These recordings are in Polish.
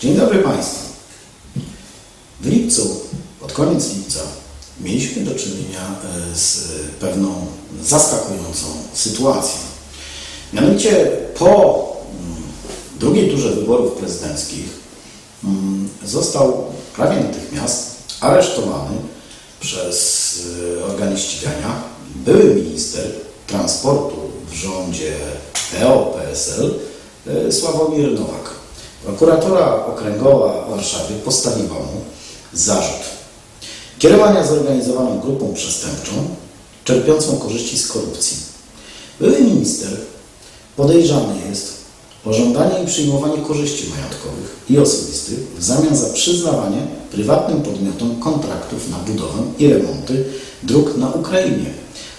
Dzień dobry Państwu. W lipcu, pod koniec lipca, mieliśmy do czynienia e, z pewną zaskakującą sytuacją. Mianowicie po mm, drugiej turze wyborów prezydenckich mm, został prawie natychmiast aresztowany przez e, organy ścigania były minister transportu w rządzie PO-PSL e, Sławomir Nowak. Prokuratura Okręgowa w Warszawie postawiła mu zarzut kierowania zorganizowaną grupą przestępczą czerpiącą korzyści z korupcji. Były minister podejrzany jest o żądanie i przyjmowanie korzyści majątkowych i osobistych w zamian za przyznawanie prywatnym podmiotom kontraktów na budowę i remonty dróg na Ukrainie,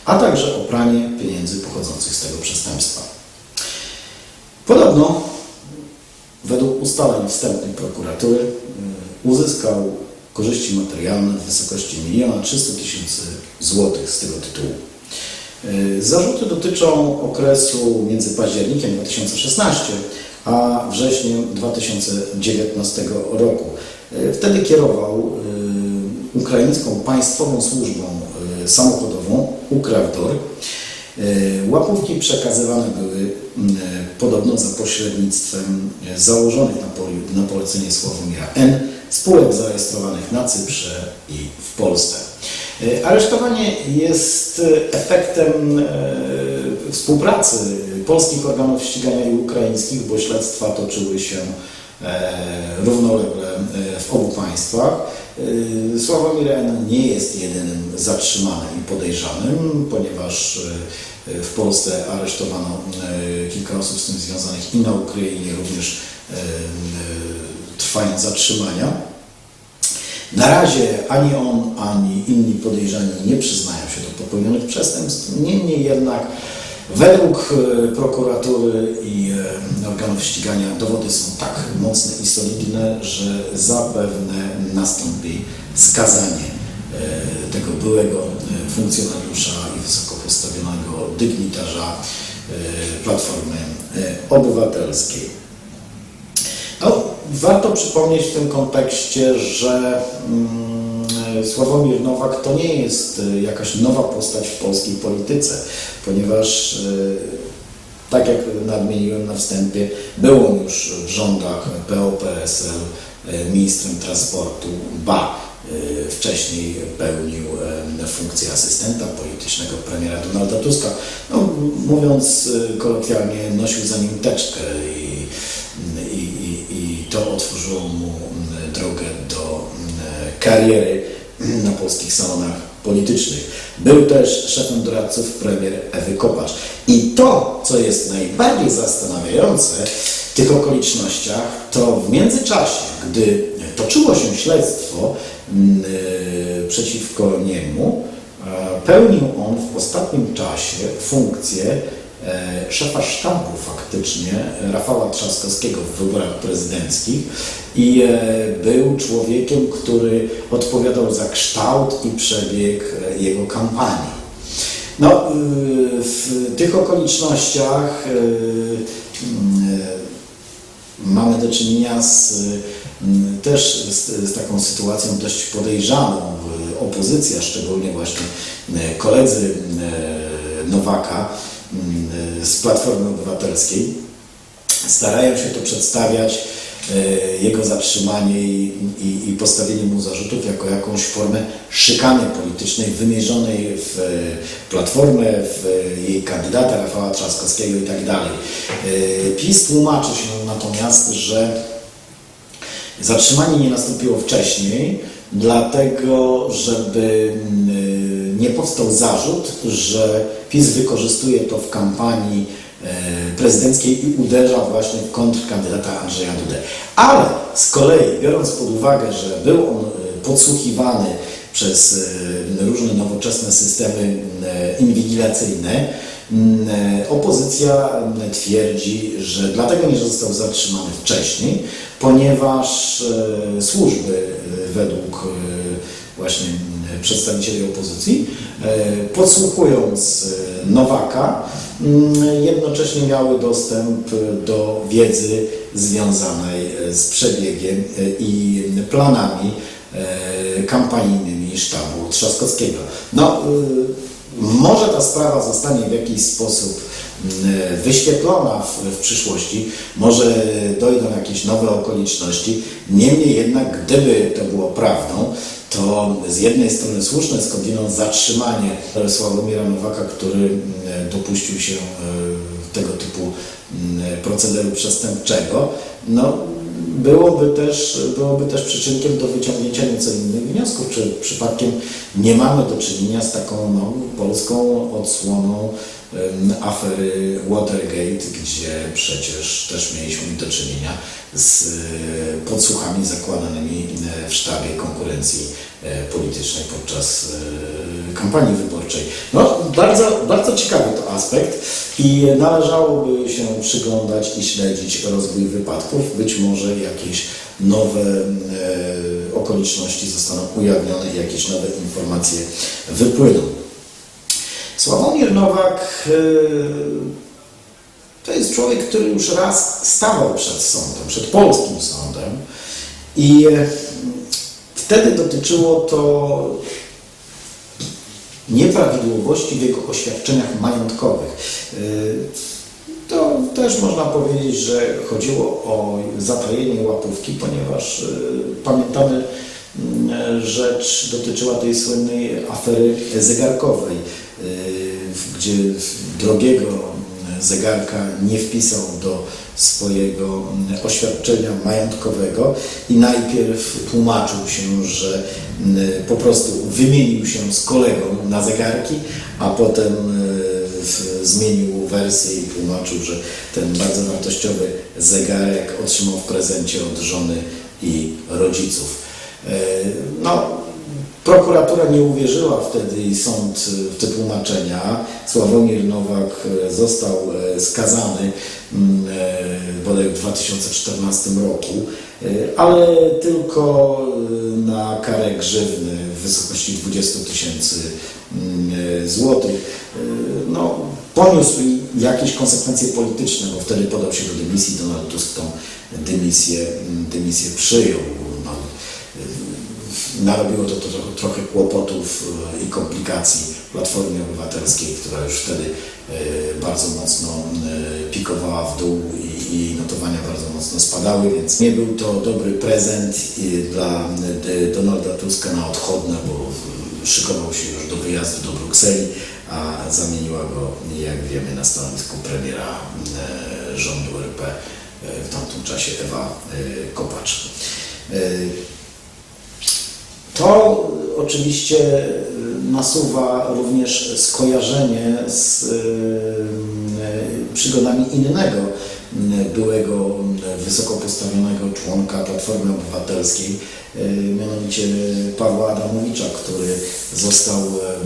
a także o pranie pieniędzy pochodzących z tego przestępstwa. Podobno według ustaleń wstępnych prokuratury y, uzyskał korzyści materialne w wysokości 1 300 tysięcy złotych z tego tytułu. Y, Zarzuty dotyczą okresu między październikiem 2016 a wrześniem 2019 roku. Y, Wtedy kierował ukraińską państwową służbą samochodową Ukrawdor. Y, Łapówki przekazywane były y, podobno za pośrednictwem y, założonych na, na polecenie Sławomira N. spółek zarejestrowanych na Cyprze i w Polsce. Aresztowanie jest efektem współpracy polskich organów ścigania i ukraińskich, bo śledztwa toczyły się e, równolegle e, w obu państwach. E, Sławomir N. nie jest jedynym zatrzymanym i podejrzanym, ponieważ e, w Polsce aresztowano kilka osób z tym związanych i na Ukrainie również trwają zatrzymania. Na razie ani on, ani inni podejrzani nie przyznają się do popełnionych przestępstw. Niemniej jednak według e, prokuratury i e, organów ścigania dowody są tak mocne i solidne, że zapewne nastąpi skazanie e, tego byłego funkcjonariusza i wysoko postawionego dygnitarza Platformy Obywatelskiej. No, warto przypomnieć w tym kontekście, że mm, Sławomir Nowak to nie jest y, jakaś nowa postać w polskiej polityce, ponieważ y, tak jak nadmieniłem na wstępie, był on już w rządach PO-PSL ministrem transportu, ba, wcześniej pełnił funkcję asystenta politycznego premiera Donalda Tuska. No, mówiąc kolokwialnie, nosił za nim teczkę i i, i, i to otworzyło mu drogę do kariery na polskich salonach politycznych. Był też szefem doradców premier Ewy Kopacz. I to, co jest najbardziej zastanawiające w tych okolicznościach, to w międzyczasie, gdy toczyło się śledztwo mm, y, przeciwko niemu, e, pełnił on w ostatnim czasie funkcję szefa sztabu faktycznie Rafała Trzaskowskiego w wyborach prezydenckich i e, był człowiekiem, który odpowiadał za kształt i przebieg e, jego kampanii. No, w tych okolicznościach y, mamy do czynienia z, mm, też z, z taką sytuacją dość podejrzaną. Opozycja, szczególnie właśnie e, koledzy e, Nowaka mm, z Platformy Obywatelskiej, starają się to przedstawiać, e, jego zatrzymanie i, postawienie mu zarzutów jako jakąś formę szykany politycznej wymierzonej w e, Platformę, w e, jej kandydata Rafała Trzaskowskiego i tak dalej. PiS tłumaczy się natomiast, że Zatrzymanie nie nastąpiło wcześniej, dlatego żeby mm, nie powstał zarzut, że PiS wykorzystuje to w kampanii e, prezydenckiej i uderza właśnie w kontrkandydata Andrzeja Dudę. Ale z kolei, biorąc pod uwagę, że był on e, podsłuchiwany przez e, różne nowoczesne systemy inwigilacyjne, Mm, Opozycja twierdzi, że dlatego nie został zatrzymany wcześniej, ponieważ służby według właśnie przedstawicieli opozycji, e, podsłuchując e, Nowaka, mm, jednocześnie miały dostęp do wiedzy związanej z przebiegiem i planami e, kampanijnymi sztabu Trzaskowskiego. No, może ta sprawa zostanie w jakiś sposób mm, wyświetlona w, w przyszłości, może dojdą jakieś nowe okoliczności. Niemniej jednak, gdyby to było prawdą, to z jednej strony słuszne skądinąd zatrzymanie Sławomira Nowaka, który mm, dopuścił się e, tego typu mm, procederu przestępczego, no, byłoby też, byłoby też przyczynkiem do wyciągnięcia nieco innych wniosków, czy przypadkiem nie mamy do czynienia z taką no, polską odsłoną em, afery Watergate, gdzie przecież też mieliśmy do czynienia z e, podsłuchami zakładanymi e, w sztabie konkurencji politycznej podczas e, kampanii wyborczej. No, bardzo, bardzo ciekawy to aspekt i należałoby się przyglądać i śledzić rozwój wypadków. Być może jakieś nowe e, okoliczności zostaną ujawnione i jakieś nowe informacje wypłyną. Sławomir Nowak e, to jest człowiek, który już raz stawał przed sądem, przed polskim sądem i e, wtedy dotyczyło to nieprawidłowości w jego oświadczeniach majątkowych. E, To też można powiedzieć, że chodziło o zatajenie łapówki, ponieważ e, pamiętamy, mm, rzecz dotyczyła tej słynnej afery zegarkowej, gdzie drogiego zegarka nie wpisał do swojego mm, oświadczenia majątkowego i najpierw tłumaczył się, że mm, po prostu wymienił się z kolegą na zegarki, a potem e, zmienił wersję i tłumaczył, że ten bardzo wartościowy zegarek otrzymał w prezencie od żony i rodziców. E, No, prokuratura nie uwierzyła wtedy i sąd w te tłumaczenia. Sławomir Nowak e, został e, skazany mm, bodaj w 2014 roku, ale tylko na karę grzywny w wysokości 20 tysięcy mm, złotych. No, poniósł jakieś konsekwencje polityczne, bo wtedy podał się do dymisji. Donald Tusk tą dymisję, mm, dymisję przyjął. Narobiło to, to trochę, kłopotów e, i komplikacji Platformie Obywatelskiej, która już wtedy e, bardzo mocno e, pikowała w dół i, notowania bardzo mocno spadały, więc nie był to dobry prezent dla Donalda Tuska na odchodne, bo szykował się już do wyjazdu do Brukseli, a zamieniła go, jak wiemy, na stanowisku premiera rządu RP w tamtym czasie Ewa Kopacz. To oczywiście y, nasuwa również skojarzenie z y, przygodami innego y, byłego wysoko postawionego członka Platformy Obywatelskiej, mianowicie Pawła Adamowicza, który został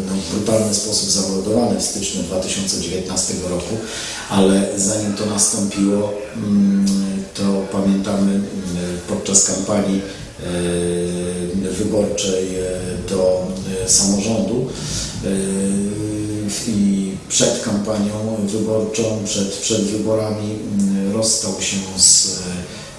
no, w brutalny sposób zamordowany w styczniu 2019 roku, ale zanim to nastąpiło, mm, to pamiętamy mm, podczas kampanii wyborczej e, do e, samorządu. E, i przed kampanią wyborczą, przed, przed wyborami mm, rozstał się z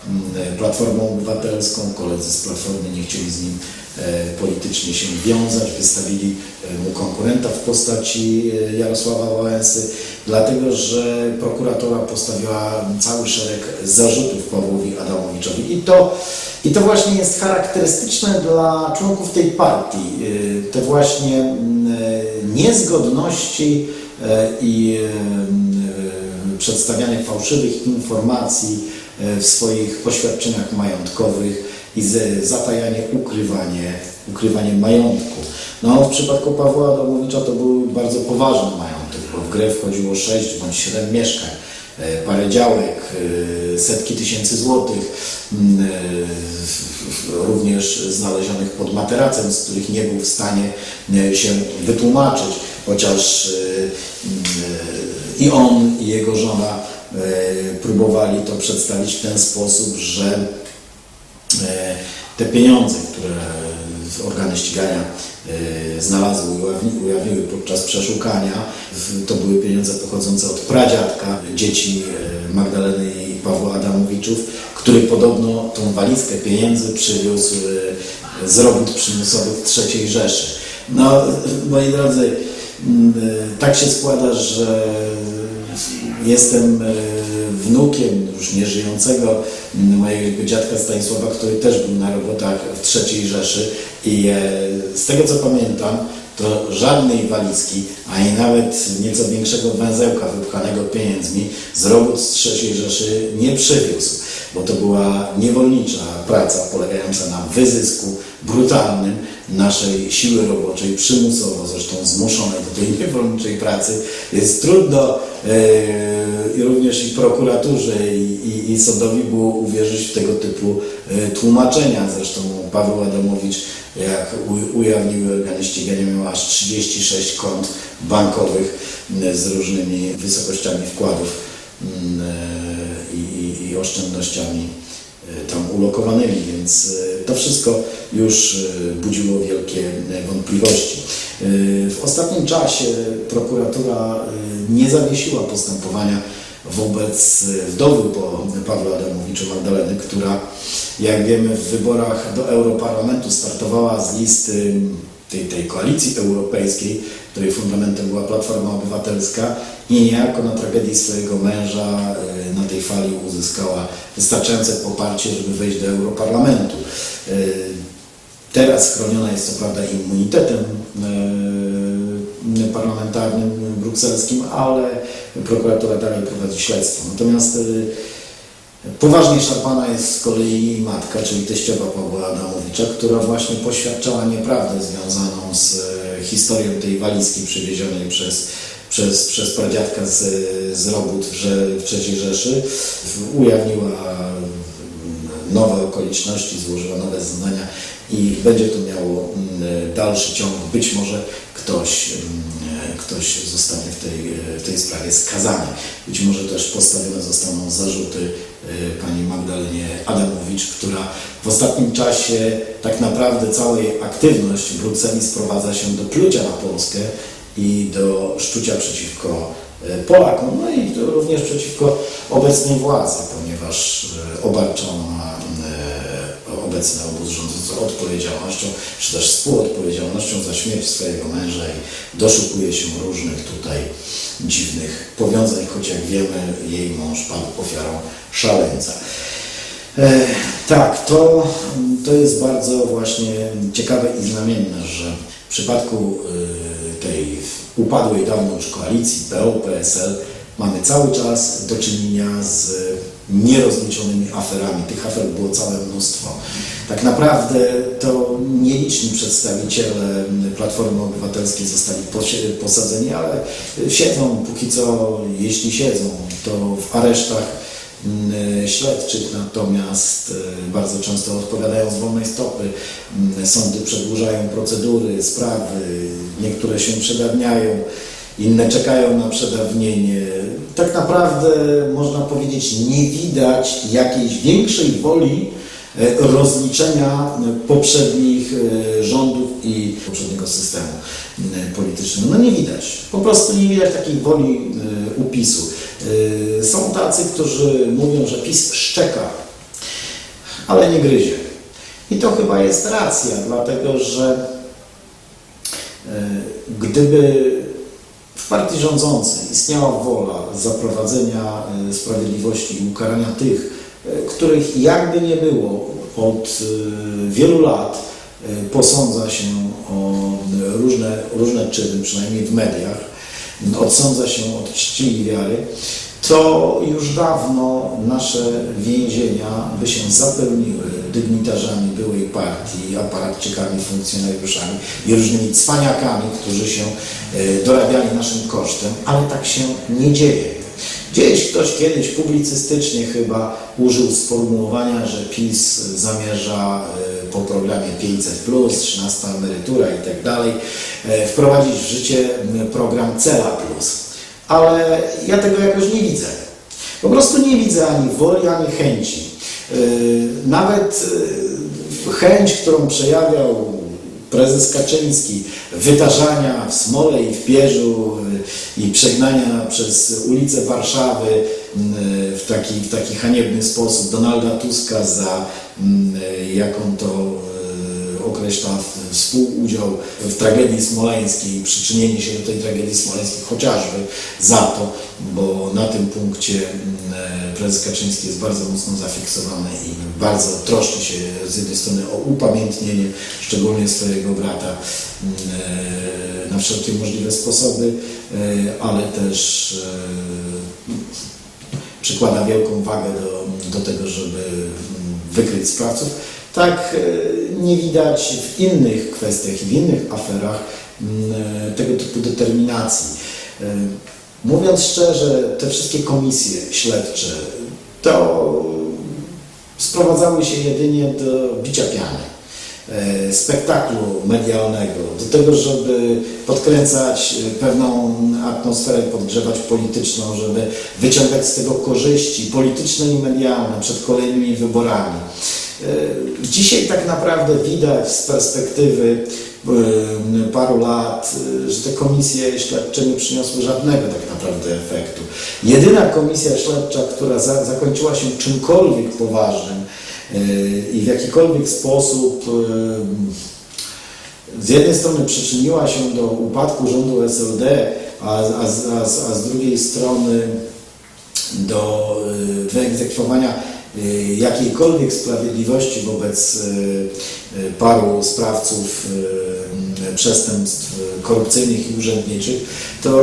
mm, Platformą Obywatelską. Koledzy z Platformy nie chcieli z nim e, politycznie się wiązać, wystawili e, mu konkurenta w postaci e, Jarosława Wałęsy, dlatego że prokuratura postawiła cały szereg zarzutów Pawłowi Adamowiczowi. I to, i to właśnie jest charakterystyczne dla członków tej partii, y, te właśnie mm, e, niezgodności e, i przedstawianie fałszywych informacji w swoich oświadczeniach majątkowych i zatajanie, ukrywanie, ukrywanie majątku. No, w przypadku Pawła Adamowicza to był bardzo poważny majątek, bo w grę wchodziło 6 bądź 7 mieszkań, parę działek, setki tysięcy złotych, mm, e, również znalezionych pod materacem, z których nie był w stanie e, się wytłumaczyć, chociaż e, i on, i jego żona próbowali to przedstawić w ten sposób, że te pieniądze, które organy ścigania znalazły, ujawni- ujawniły podczas przeszukania. To były pieniądze pochodzące od pradziadka dzieci Magdaleny Pawła Adamowiczów, który podobno tą walizkę pieniędzy przywiózł e, z robót przymusowych III Rzeszy. No, moi drodzy, mm, e, tak się składa, że jestem e, wnukiem już nieżyjącego m, mojego dziadka Stanisława, który też był na robotach w III Rzeszy i z tego co pamiętam, to żadnej walizki, ani nawet nieco większego węzełka wypchanego pieniędzmi z robót z III Rzeszy nie przywiózł, bo to była niewolnicza praca polegająca na wyzysku brutalnym naszej siły roboczej, przymusowo zresztą zmuszonej do tej niewolniczej pracy. Jest trudno i również i prokuraturze i, i, i sądowi było uwierzyć w tego typu tłumaczenia. Zresztą Paweł Adamowicz, jak ujawniły organy ścigania, miał aż 36 kont bankowych z różnymi wysokościami wkładów e, i, i, oszczędnościami e, tam ulokowanymi, więc e, to wszystko już e, budziło wielkie e, wątpliwości. E, W ostatnim czasie prokuratura e, nie zawiesiła postępowania wobec wdowy po Pawle Adamowiczu Magdaleny, która jak wiemy w wyborach do Europarlamentu startowała z listy tej, tej koalicji europejskiej, której fundamentem była Platforma Obywatelska i niejako na tragedii swojego męża e, na tej fali uzyskała wystarczające poparcie, żeby wejść do Europarlamentu. Teraz chroniona jest co prawda immunitetem parlamentarnym brukselskim, ale prokuratura dalej prowadzi śledztwo. Natomiast e, poważnie szarpana jest z kolei matka, czyli teściowa Pawła Adamowicza, która właśnie poświadczała nieprawdę związaną z e, historią tej walizki przywiezionej przez, przez, przez pradziadka z, z robót w, III Rzeszy. Ujawniła nowe okoliczności, złożyła nowe zeznania i będzie to miało dalszy ciąg. Być może ktoś, ktoś zostanie w tej, w tej sprawie skazany. Być może też postawione zostaną zarzuty y, pani Magdalenie Adamowicz, która w ostatnim czasie tak naprawdę cała jej aktywność w Brukseli sprowadza się do plucia na Polskę i do szczucia przeciwko e, Polakom, no i również przeciwko obecnej władzy, ponieważ e, e, obecny obóz rządzący odpowiedzialnością, czy też współodpowiedzialnością za śmierć swojego męża i doszukuje się różnych tutaj dziwnych powiązań, choć jak wiemy jej mąż padł ofiarą szaleńca. E, tak, to, to jest bardzo właśnie ciekawe i znamienne, że w przypadku e, tej upadłej dawno już koalicji PO-PSL mamy cały czas do czynienia z nierozliczonymi aferami. Tych afer było całe mnóstwo. Tak naprawdę to nieliczni przedstawiciele Platformy Obywatelskiej zostali posadzeni, ale siedzą póki co, jeśli siedzą, to w aresztach mm, śledczych, natomiast e, bardzo często odpowiadają z wolnej stopy. Mm, Sądy przedłużają procedury, sprawy, niektóre się przedawniają, inne czekają na przedawnienie. Tak naprawdę można powiedzieć, nie widać jakiejś większej woli rozliczenia e, poprzednich e, rządów i poprzedniego systemu politycznego. No nie widać. Po prostu nie widać takiej woli e, upisu. E, Są tacy, którzy mówią, że PiS szczeka, ale nie gryzie. I to chyba jest racja, dlatego że e, gdyby w partii rządzącej istniała wola zaprowadzenia e, sprawiedliwości i ukarania tych, e, których jakby nie było od e, wielu lat e, posądza się o e, różne, różne czyny, przynajmniej w mediach, odsądza się od czci i wiary, to już dawno nasze więzienia by się zapełniły dygnitarzami byłej partii, aparatczykami, funkcjonariuszami i różnymi cwaniakami, którzy się e, dorabiali naszym kosztem, ale tak się nie dzieje. Gdzieś ktoś kiedyś publicystycznie chyba użył sformułowania, że PiS zamierza e, po programie 500+, 13 emerytura i tak dalej, e, wprowadzić w życie program Cela. Ale ja tego jakoś nie widzę. Po prostu nie widzę ani woli, ani chęci. Yy, Nawet chęć, którą przejawiał prezes Kaczyński, wytarzania w Smole i w Pierzu y, i przegnania przez ulice Warszawy y, w taki, w taki haniebny sposób Donalda Tuska za, y, jak on to y, określa, współudział w tragedii smoleńskiej, przyczynienie się do tej tragedii smoleńskiej chociażby za to, bo na tym punkcie mm, prezes Kaczyński jest bardzo mocno zafiksowany i bardzo troszczy się z jednej strony o upamiętnienie, szczególnie swojego brata mm, na wszelkie możliwe sposoby, e, ale też e, przykłada wielką wagę do, do tego, żeby mm, wykryć sprawców. Tak e, nie widać w innych kwestiach i w innych aferach mm, e, tego typu determinacji. E, Mówiąc szczerze, te wszystkie komisje śledcze to sprowadzały się jedynie do bicia piany spektaklu medialnego, do tego, żeby podkręcać pewną atmosferę, podgrzewać polityczną, żeby wyciągać z tego korzyści polityczne i medialne przed kolejnymi wyborami. E, Dzisiaj tak naprawdę widać z perspektywy e, paru lat, e, że te komisje śledcze nie przyniosły żadnego tak naprawdę efektu. Jedyna komisja śledcza, która za, zakończyła się czymkolwiek poważnym i w jakikolwiek sposób z jednej strony przyczyniła się do upadku rządu SLD, a, a, a, a z drugiej strony do wyegzekwowania jakiejkolwiek sprawiedliwości wobec y, y, paru sprawców y, przestępstw korupcyjnych i urzędniczych, to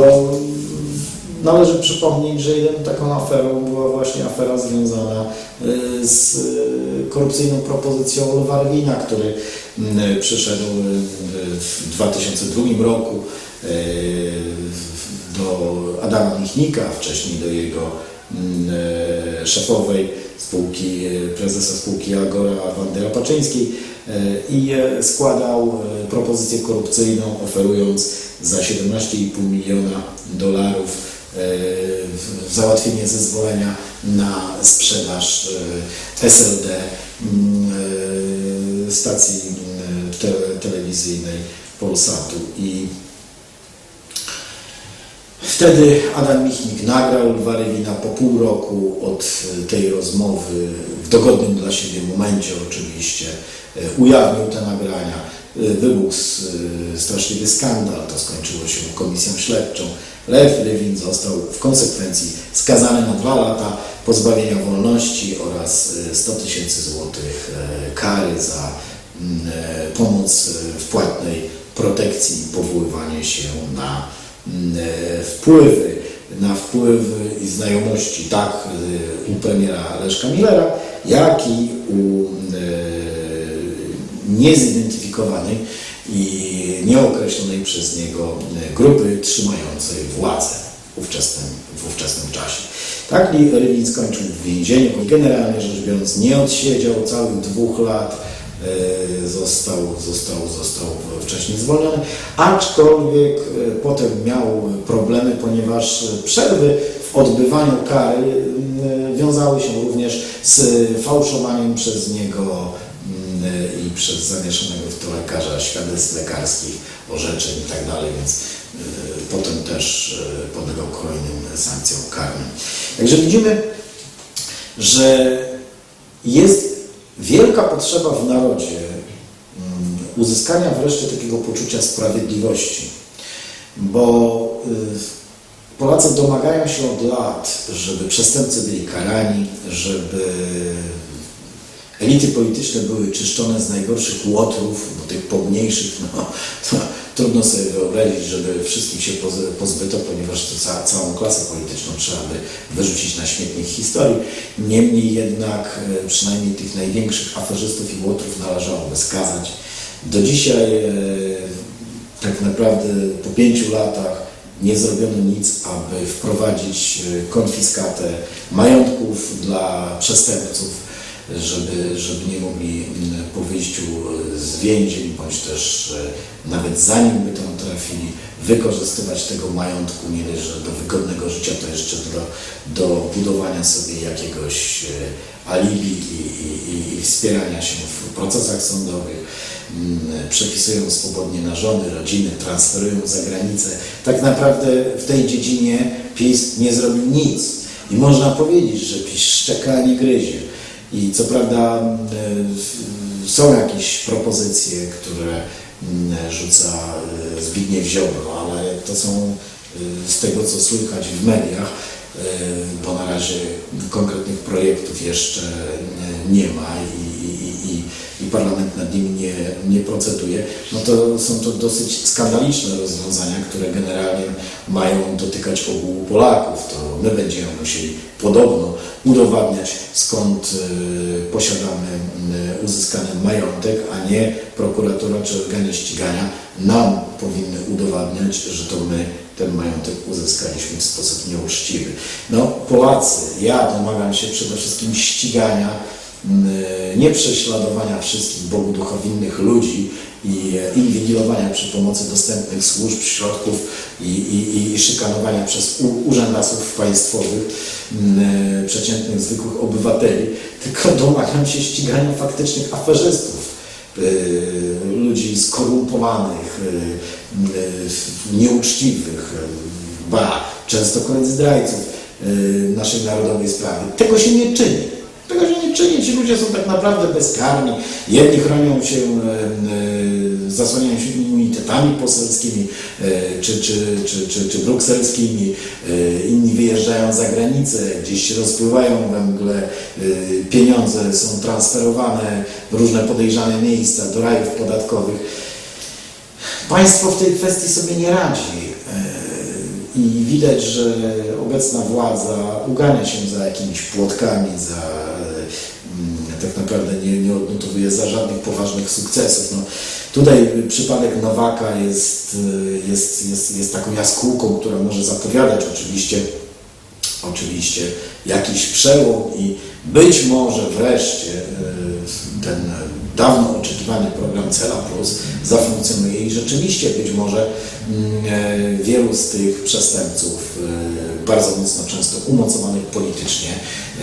należy przypomnieć, że jedną taką aferą była właśnie afera związana y, z y, korupcyjną propozycją Lwa Rwina, który y, przyszedł y, w 2002 roku y, do Adama Michnika, wcześniej do jego szefowej spółki, e, prezesa spółki Agora Wandy Rapaczyńskiej e, i e, składał e, propozycję korupcyjną, oferując za 17,5 miliona dolarów e, załatwienie zezwolenia na sprzedaż e, SLD mm, e, stacji te, telewizyjnej Polsatu. I Wtedy Adam Michnik nagrał Lwa Rywina po pół roku od e, tej rozmowy, w dogodnym dla siebie momencie oczywiście, e, ujawnił te nagrania. E, Wybuchł straszliwy skandal, to skończyło się komisją śledczą. Lew Rywin został w konsekwencji skazany na dwa lata pozbawienia wolności oraz e, 100 tysięcy złotych kary za pomoc w płatnej protekcji i powoływanie się na wpływy, na wpływy i znajomości tak e, u premiera Leszka Millera, jak i u e, niezidentyfikowanej i nieokreślonej przez niego e, grupy trzymającej władzę w ówczesnym, w ówczesnym czasie. Tak Rywin skończył w więzieniu. Generalnie rzecz biorąc nie odsiedział całych dwóch lat. E, Został, został, został wcześniej zwolniony, aczkolwiek e, potem miał problemy, ponieważ przerwy w odbywaniu kary m, wiązały się również z fałszowaniem przez niego i przez zamieszanego w to lekarza świadectw lekarskich, orzeczeń i tak więc e, potem też e, podlegał kolejnym sankcjom karnym. Także widzimy, że jest wielka potrzeba w narodzie mm, uzyskania wreszcie takiego poczucia sprawiedliwości, bo y, Polacy domagają się od lat, żeby przestępcy byli karani, żeby elity polityczne były czyszczone z najgorszych łotrów, bo tych pomniejszych, no, trudno sobie wyobrazić, żeby wszystkich się poz- pozbyto, ponieważ to ca, całą klasę polityczną trzeba by wyrzucić na śmietnik historii. Niemniej jednak e, przynajmniej tych największych aferzystów i łotrów należałoby skazać. Do dzisiaj e, tak naprawdę po pięciu latach nie zrobiono nic, aby wprowadzić e, konfiskatę majątków dla przestępców. Żeby, żeby nie mogli mm, po wyjściu z więzień, bądź też e, nawet zanim by tam trafili, wykorzystywać tego majątku nie że do wygodnego życia, to jeszcze do, do budowania sobie jakiegoś e, alibi i, i, i, wspierania się w procesach sądowych mm, przepisują swobodnie na żony, rodziny, transferują za granicę. Tak naprawdę w tej dziedzinie PiS nie zrobił nic. I można powiedzieć, że PiS szczeka, nie gryzie. I co prawda e, są jakieś propozycje, które mm, rzuca e, Zbigniew Ziobro, ale to są e, z tego, co słychać w mediach, bo na razie konkretnych projektów jeszcze nie ma parlament nad nimi nie, nie proceduje, no to są to dosyć skandaliczne rozwiązania, które generalnie mają dotykać ogółu Polaków. To my będziemy musieli podobno udowadniać, skąd e, posiadamy e, uzyskany majątek, a nie prokuratura czy organy ścigania nam powinny udowadniać, że to my ten majątek uzyskaliśmy w sposób nieuczciwy. No Polacy, ja domagam się przede wszystkim ścigania, m, nie prześladowania wszystkich Bogu duchowinnych ludzi i e, inwigilowania przy pomocy dostępnych służb, środków i, i, i szykanowania przez u, urzędasów państwowych e, przeciętnych, zwykłych obywateli, tylko domagam się ścigania faktycznych aferzystów y, ludzi skorumpowanych, nieuczciwych, ba, częstokroć zdrajców y, naszej narodowej sprawy. Tego się nie czyni. Tego się nie czyni. Ci ludzie są tak naprawdę bezkarni. Jedni chronią się, y, y, zasłaniają się immunitetami poselskimi y, czy, czy, czy, czy, czy brukselskimi. Y, Inni wyjeżdżają za granicę, gdzieś się rozpływają we mgle. y, Pieniądze są transferowane w różne podejrzane miejsca, do rajów podatkowych. Państwo w tej kwestii sobie nie radzi e, i widać, że obecna władza ugania się za jakimiś płotkami, za mm, tak naprawdę nie, nie odnotowuje za żadnych poważnych sukcesów. No, tutaj przypadek Nowaka jest, e, jest, jest, jest taką jaskółką, która może zapowiadać oczywiście oczywiście jakiś przełom i być może wreszcie e, ten dawno oczekiwany program Cela Plus zafunkcjonuje i rzeczywiście być może mm, e, wielu z tych przestępców, e, bardzo mocno często umocowanych politycznie,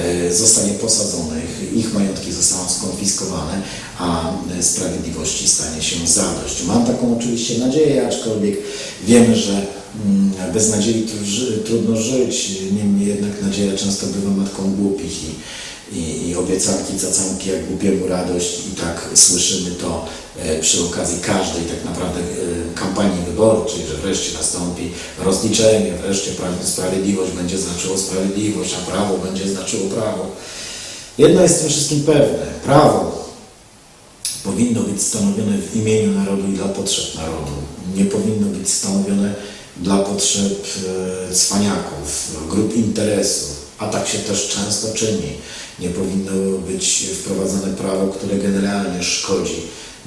e, zostanie posadzonych, ich majątki zostaną skonfiskowane, a sprawiedliwości stanie się zadość. Mam taką oczywiście nadzieję, aczkolwiek wiemy, że mm, bez nadziei trudno żyć, niemniej jednak nadzieja często bywa matką głupich i, i, i obiecanki, cacanki jak głupiemu radość i tak słyszymy to e, przy okazji każdej tak naprawdę e, kampanii wyborczej, że wreszcie nastąpi rozliczenie, wreszcie pra- sprawiedliwość będzie znaczyło sprawiedliwość, a prawo będzie znaczyło prawo. Jedno jest w tym wszystkim pewne, prawo powinno być stanowione w imieniu narodu i dla potrzeb narodu. Nie powinno być stanowione dla potrzeb e, cwaniaków, grup interesów, a tak się też często czyni. Nie powinno być wprowadzane prawo, które generalnie szkodzi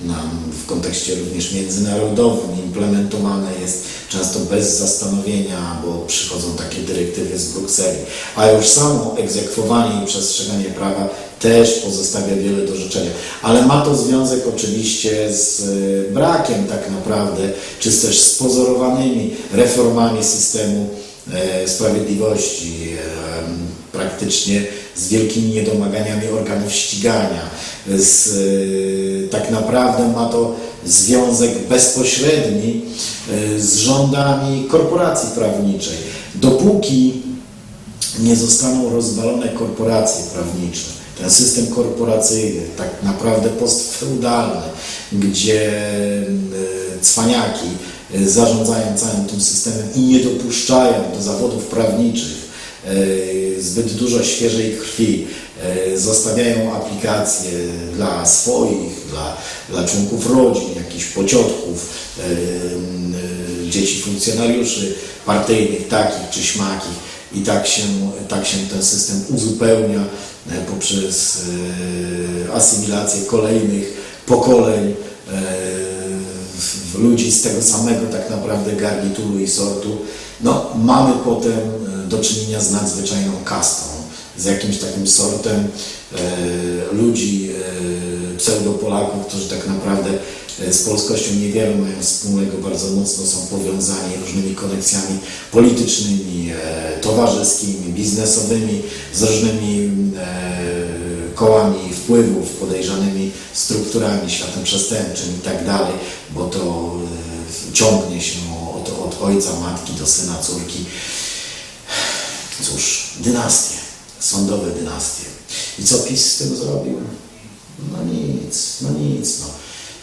nam w kontekście również międzynarodowym. Implementowane jest często bez zastanowienia, bo przychodzą takie dyrektywy z Brukseli. A już samo egzekwowanie i przestrzeganie prawa też pozostawia wiele do życzenia. Ale ma to związek oczywiście z e, brakiem tak naprawdę, czy też z pozorowanymi reformami systemu e, sprawiedliwości, em, praktycznie z wielkimi niedomaganiami organów ścigania. Z, e, tak naprawdę ma to związek bezpośredni e, z rządami korporacji prawniczej. Dopóki nie zostaną rozwalone korporacje prawnicze, ten system korporacyjny, tak naprawdę postfeudalny, gdzie mm, cwaniaki zarządzają całym tym systemem i nie dopuszczają do zawodów prawniczych zbyt dużo świeżej krwi, y, zostawiają aplikacje dla swoich, dla, dla członków rodzin, jakichś pociotków, y, dzieci funkcjonariuszy partyjnych, takich czy śmakich. I tak się, tak się ten system uzupełnia e, poprzez e, asymilację kolejnych pokoleń e, ludzi z tego samego tak naprawdę garnituru i sortu. No, mamy potem e, do czynienia z nadzwyczajną kastą, z jakimś takim sortem e, ludzi, e, pseudopolaków, którzy tak naprawdę e, z polskością niewiele mają wspólnego, bardzo mocno są powiązani różnymi koneksjami politycznymi, e, towarzyskimi, biznesowymi, z różnymi e, kołami wpływów, podejrzanymi strukturami, światem przestępczym i tak bo to e, ciągnie się od, od ojca, matki do syna, córki. Cóż, dynastie, sądowe dynastie. I co PiS z tym zrobił? No nic, no nic. No.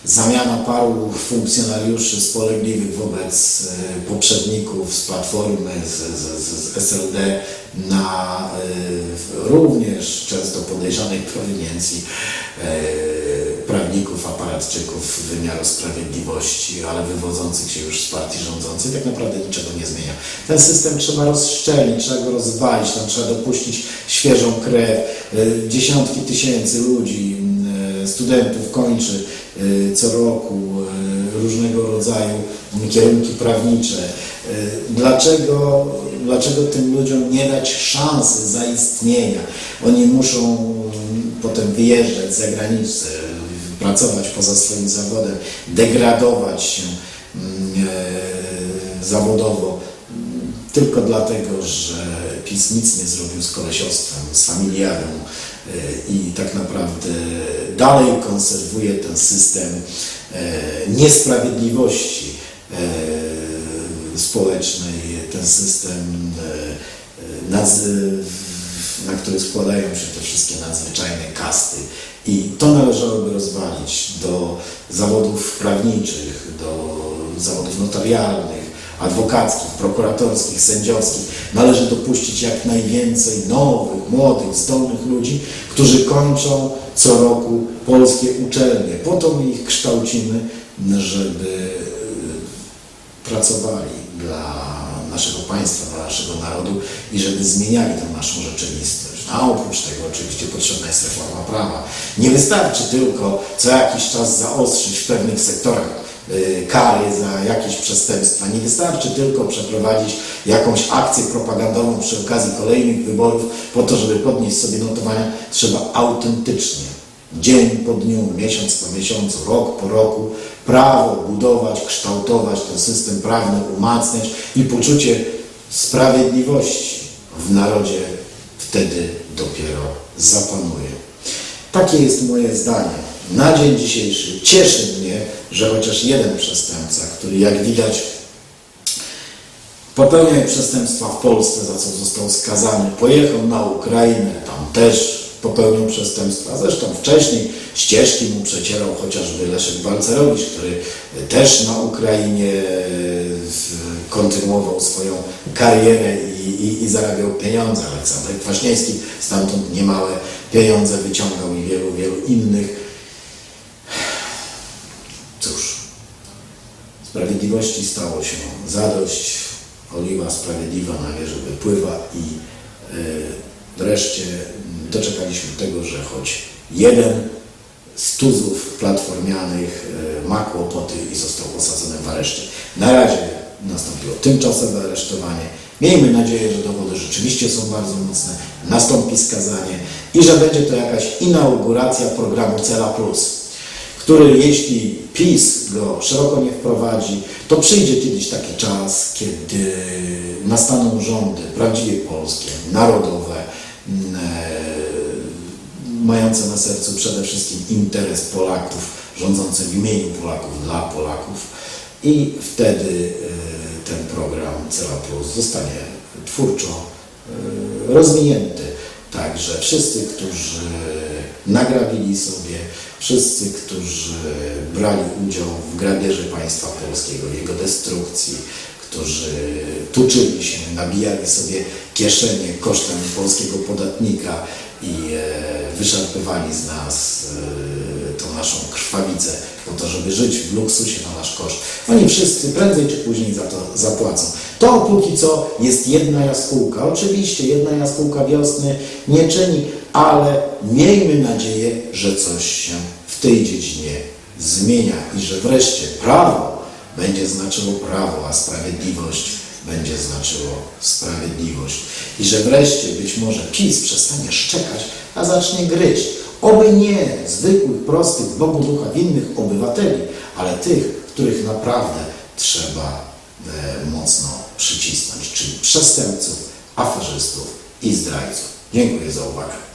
Zamiana paru funkcjonariuszy spolegliwych wobec e, poprzedników z Platformy, z, z, z, SLD na e, również często podejrzanej prowiniencji e, prawników, aparatczyków wymiaru sprawiedliwości, ale wywodzących się już z partii rządzącej, tak naprawdę niczego nie zmienia. Ten system trzeba rozszczelnić, trzeba go rozwalić, tam trzeba dopuścić świeżą krew. Dziesiątki tysięcy ludzi, studentów kończy co roku e, różnego rodzaju kierunki prawnicze. E, Dlaczego, dlaczego tym ludziom nie dać szansy zaistnienia? Oni muszą mm, potem wyjeżdżać za granicę, pracować poza swoim zawodem, degradować się mm, e, zawodowo mm, tylko dlatego, że PiS nic nie zrobił z kolesiostwem, z familiadą e, i tak naprawdę dalej konserwuje ten system e, niesprawiedliwości e, społecznej, ten system, e, e, na który składają się te wszystkie nadzwyczajne kasty. I to należałoby rozwalić do zawodów prawniczych, do zawodów notarialnych, adwokackich, prokuratorskich, sędziowskich. Należy dopuścić jak najwięcej nowych, młodych, zdolnych ludzi, którzy kończą co roku polskie uczelnie. Po to my ich kształcimy, żeby e, pracowali dla naszego państwa, dla naszego narodu i żeby zmieniali tę naszą rzeczywistość. A oprócz tego oczywiście potrzebna jest reforma prawa. Nie wystarczy tylko co jakiś czas zaostrzyć w pewnych sektorach kary za jakieś przestępstwa. Nie wystarczy tylko przeprowadzić jakąś akcję propagandową przy okazji kolejnych wyborów po to, żeby podnieść sobie notowania. Trzeba autentycznie, dzień po dniu, miesiąc po miesiącu, rok po roku prawo budować, kształtować ten system prawny, umacniać i poczucie sprawiedliwości w narodzie wtedy dopiero zapanuje. Takie jest moje zdanie. Na dzień dzisiejszy cieszy mnie, że chociaż jeden przestępca, który jak widać popełnia przestępstwa w Polsce, za co został skazany, pojechał na Ukrainę, tam też popełnił przestępstwa. Zresztą wcześniej ścieżki mu przecierał chociażby Leszek Balcerowicz, który też na Ukrainie e, kontynuował swoją karierę i, i, i zarabiał pieniądze. Aleksander Kwaśniewski stamtąd niemałe pieniądze wyciągał i wielu, wielu innych. Cóż, Sprawiedliwości stało się zadość, oliwa sprawiedliwa na wieży wypływa i e, wreszcie doczekaliśmy tego, że choć jeden z tuzów platformianych e, ma kłopoty i został osadzony w areszcie. Na razie nastąpiło tymczasowe aresztowanie. Miejmy nadzieję, że dowody rzeczywiście są bardzo mocne, nastąpi skazanie i że będzie to jakaś inauguracja programu Cela Plus który jeśli PiS go szeroko nie wprowadzi, to przyjdzie kiedyś taki czas, kiedy nastaną rządy prawdziwie polskie, narodowe, mm, e, mające na sercu przede wszystkim interes Polaków, rządzące w imieniu Polaków, dla Polaków i wtedy e, ten program Cela Plus zostanie twórczo e, rozwinięty. Także wszyscy, którzy nagrabili sobie, wszyscy, którzy brali udział w grabieży państwa polskiego, jego destrukcji, którzy tuczyli się, nabijali sobie kieszenie kosztem polskiego podatnika i e, wyszarpywali z nas e, tą naszą krwawicę po to, żeby żyć w luksusie na nasz koszt. Oni wszyscy prędzej czy później za to zapłacą. To póki co jest jedna jaskółka. Oczywiście jedna jaskółka wiosny nie czyni, ale miejmy nadzieję, że coś się w tej dziedzinie zmienia i że wreszcie prawo będzie znaczyło prawo, a sprawiedliwość będzie znaczyło sprawiedliwość. I że wreszcie być może PiS przestanie szczekać, a zacznie gryźć. Oby nie zwykłych, prostych, Bogu ducha winnych obywateli, ale tych, których naprawdę trzeba e, mocno przycisnąć, czyli przestępców, aferzystów i zdrajców. Dziękuję za uwagę.